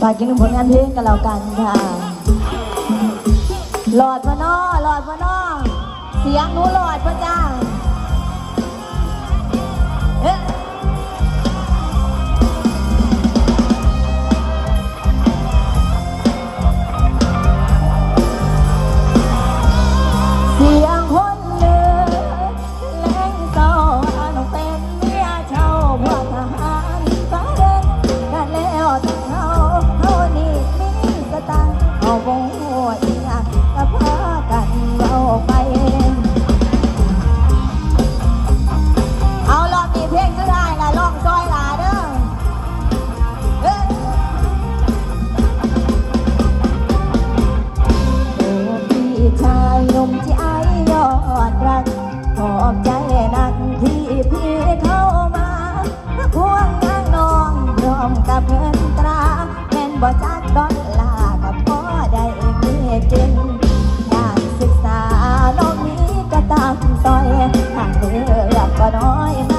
ฝากกินผลงานเพลงกันแล้วกันค่ะ หลอดพะนอหลอดพะนอเสียงหนูหลอดพะจ้า มีกินการศึกษาน้องนี้ก็ตางต่อยทางเลือกก็น้อยมากด้วย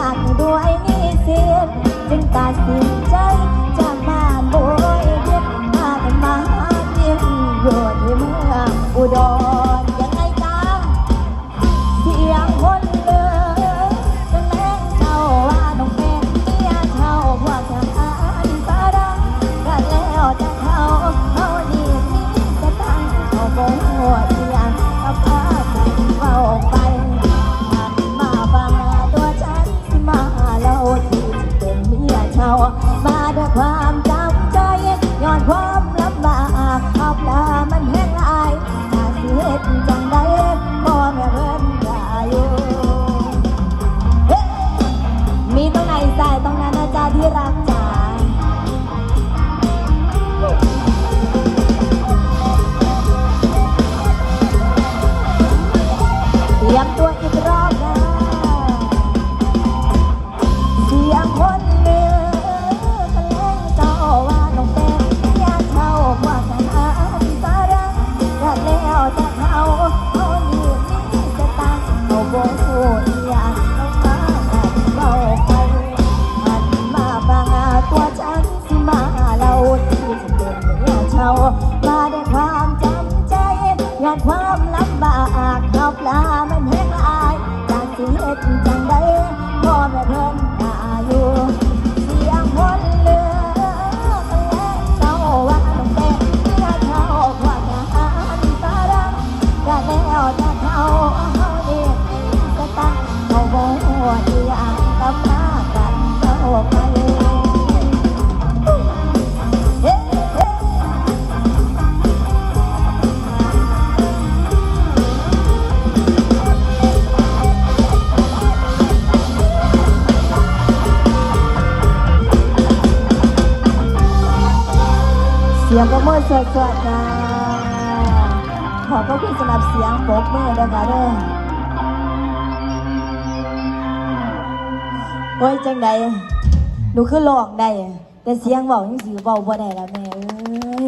มาด้วยความ เตรียมตัวอีก สียงประมือสดๆนะขอบพระคุณสำหรับเสียงปกมือนะคะเด้อโอ้ยจังใดหนูคือหลอกได้แต่เสียงเบายังสิเบาบ่ได้แล้วแม่เอ้ย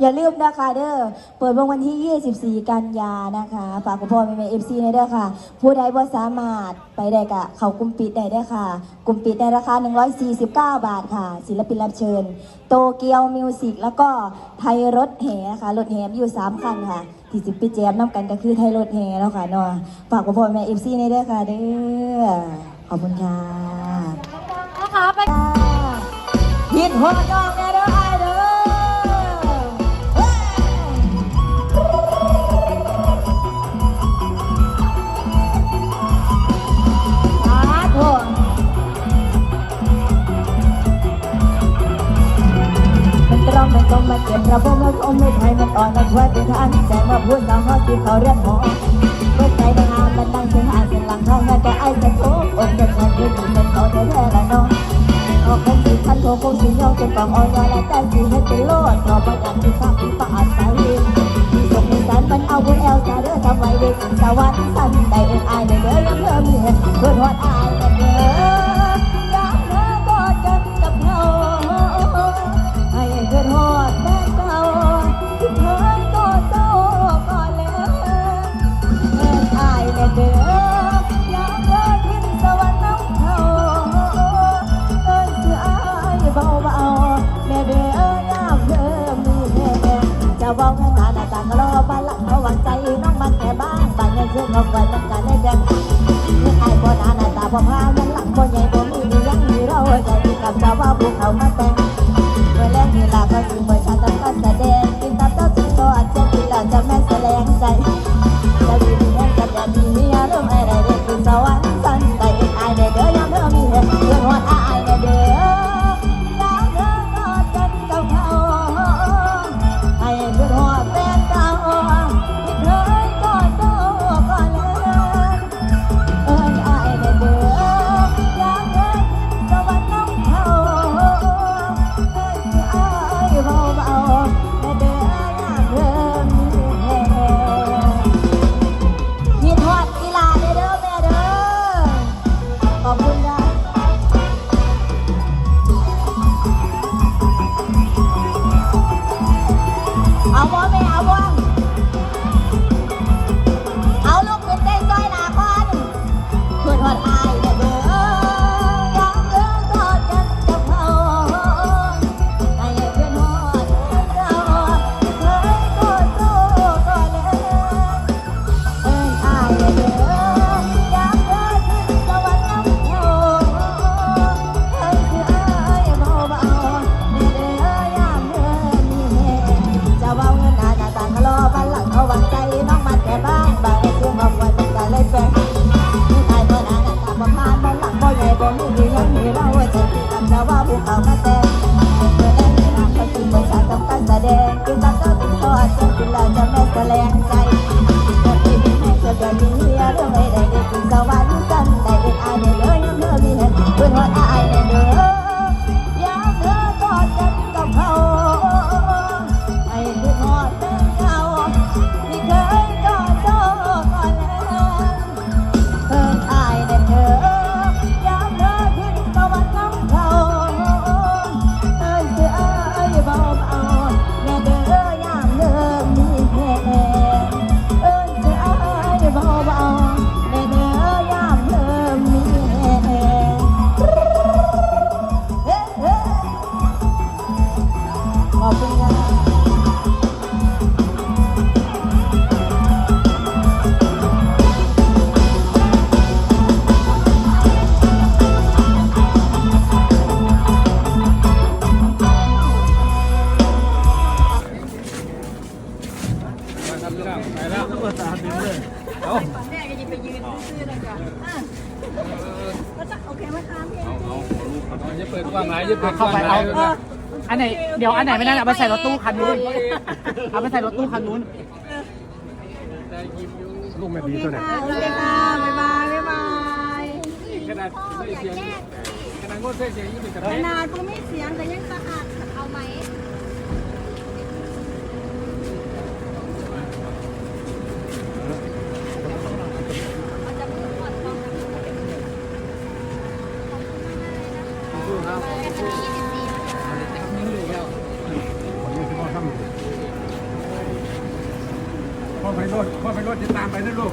อย่าลืมนะคะเด้อเปิดวันที่ 24 กันยานะคะฝากคุณพ่อแม่แม่เอฟซีในเด้อค่ะ ผู้ใดบ่สามารถไปได้กะเขากลุ่มปิดได้เด้อค่ะ กลุ่มปิดในราคา 149 บาทค่ะ ศิลปินรับเชิญ โตเกียวมิวสิกแล้วก็ไทยรถแห่นะคะรถแห่มีอยู่ 3 คันค่ะ ที่สิบปีแจมน้ำกันก็คือไทยรถแห่แล้วค่ะเนาะฝากคุณพ่อแม่เอฟซีในเด้อค่ะเด้อขอบคุณค่ะนะคะไปหินหัวน้องแน่เด้อไจ็บระบบมันอมไม่ไทยมันอ่อนมันช่วยเป็นทานแต่มาพูดสาวฮอที่เขาเรียกหมอเมื่อใจได้งามันตั้งถึงอ่านเส้นหลังท้องงานแต่ไอ้จะทุกอกจะชันยืนอยู่เป็นเขาแท้ๆละน้องออกคงสิพันโทคงสิยองจนกองอ่อนยอและแต่สิให้เป็นโลดรอประกันที่ฟ้าที่ฟ้าอาศัยที่ส่งในสารมันเอาบุญแอลซาเด้อทำไว้เด็กสวรรค์สันได้เอ็นอายเดอเด้อยังเพิ่มเห็นเพื่อนหอดอา ตั้งใจเชื่อเขาไว้ต้องการเห้แบ่งเมื่อไอ้บ่นาหน้าตาบ่พา Hola. 过来呀 ล้วมาตามถึงเลยเอ้าก่อแม่ก็ยิไปยืนซื้อเลยจ้ะอะแล้วจะโอเคไหมาะพี่เอ็นจี้จะเข้าไปเปิาอันไหนเดี๋ยวอันไหนไม่ได้เอาไปใส่รถตู้คันนู้นเอาไปใส่รถตู้คันนู้นลูกแม่ดีตัวไหนโอเคค่ะบ๊ายบายบ๊ายบายขนาดไม่เสียงขนาดงดเสียงยิ่งเป็นขนาดก็ไม่เสียงแต่ยังสะอาด พ่อไปรถจะตามไปนะลูก